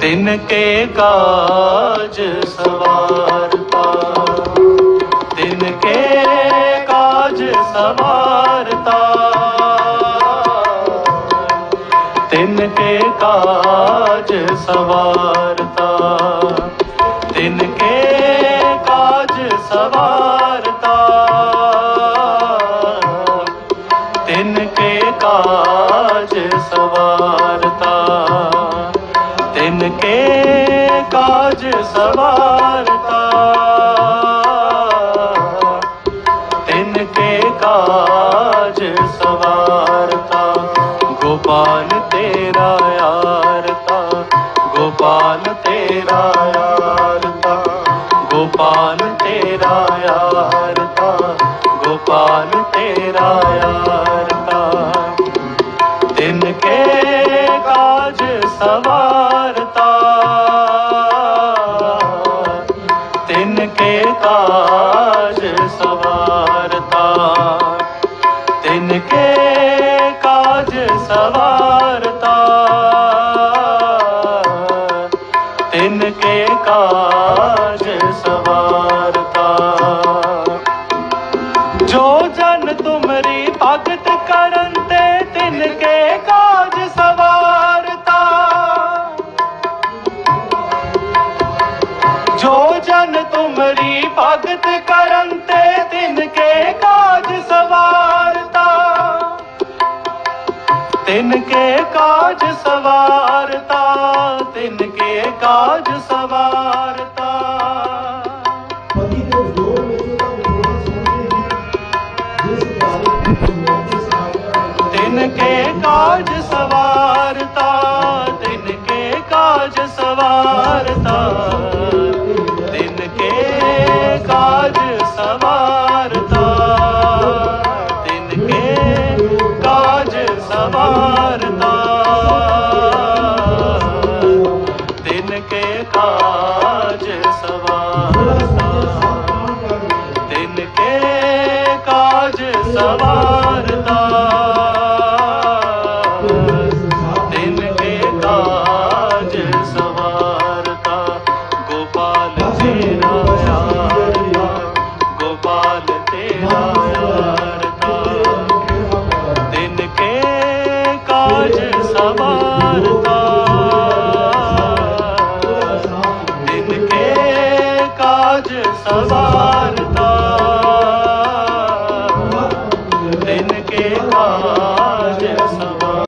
ਤਿਨ ਕੇ ਕਾਜ ਸਵਾਰਤਾ ਤਿਨ ਕੇ ਕਾਜ ਸਵਾਰਤਾ ਤਿਨ ਕੇ ਕਾਜ ਸਵਾਰਤਾ ਤਿਨ ਕੇ ਕਾਜ ਸਵਾਰਤਾ ਤਿਨ ਕੇ ਕਾਜ ਸਵਾਰਤਾ। ਤਿਨ ਕੇ ਕਾਜ ਸਵਾਰਤਾ। ਤਿਨ ਕੇ ਕਾਜ ਸਵਾਰਤਾ। ਗੋਪਾਲ ਤੇਰਾ ਯਾਰਤਾ ਗੋਪਾਲ ਤੇਰਾ ਯਾਰਤਾ ਗੋਪਾਲ ਤੇਰਾ ਯਾਰਤਾ ਗੋਪਾਲ ਤੇਰਾ ਸਵਾਰਤਾ। ਤਿਨ ਕੇ ਕਾਜ ਸਵਾਰਤਾ। ਤਿਨ ਕੇ ਕਾਜ ਸਵਾਰਤਾ। ਤਿਨ ਕੇ ਕਾਜ ਸਵਾਰਤਾ। ਤੁਮਰੀ ਭਗਤ ਕਰਨ ਤੇ ਤਿਨ ਕੇ ਕਾਜ ਸਵਾਰਤਾ। ਤਿਨ ਕੇ ਕਾਜ ਸਵਾਰਤਾ ਤਿਨ ਕੇ ਕਾਜ ਸਵਾਰਤਾ। ਤਿਨ ਕੇ ਕਾਜ ਸਵਾਰਤਾ। ਸਵਾਰਤਾ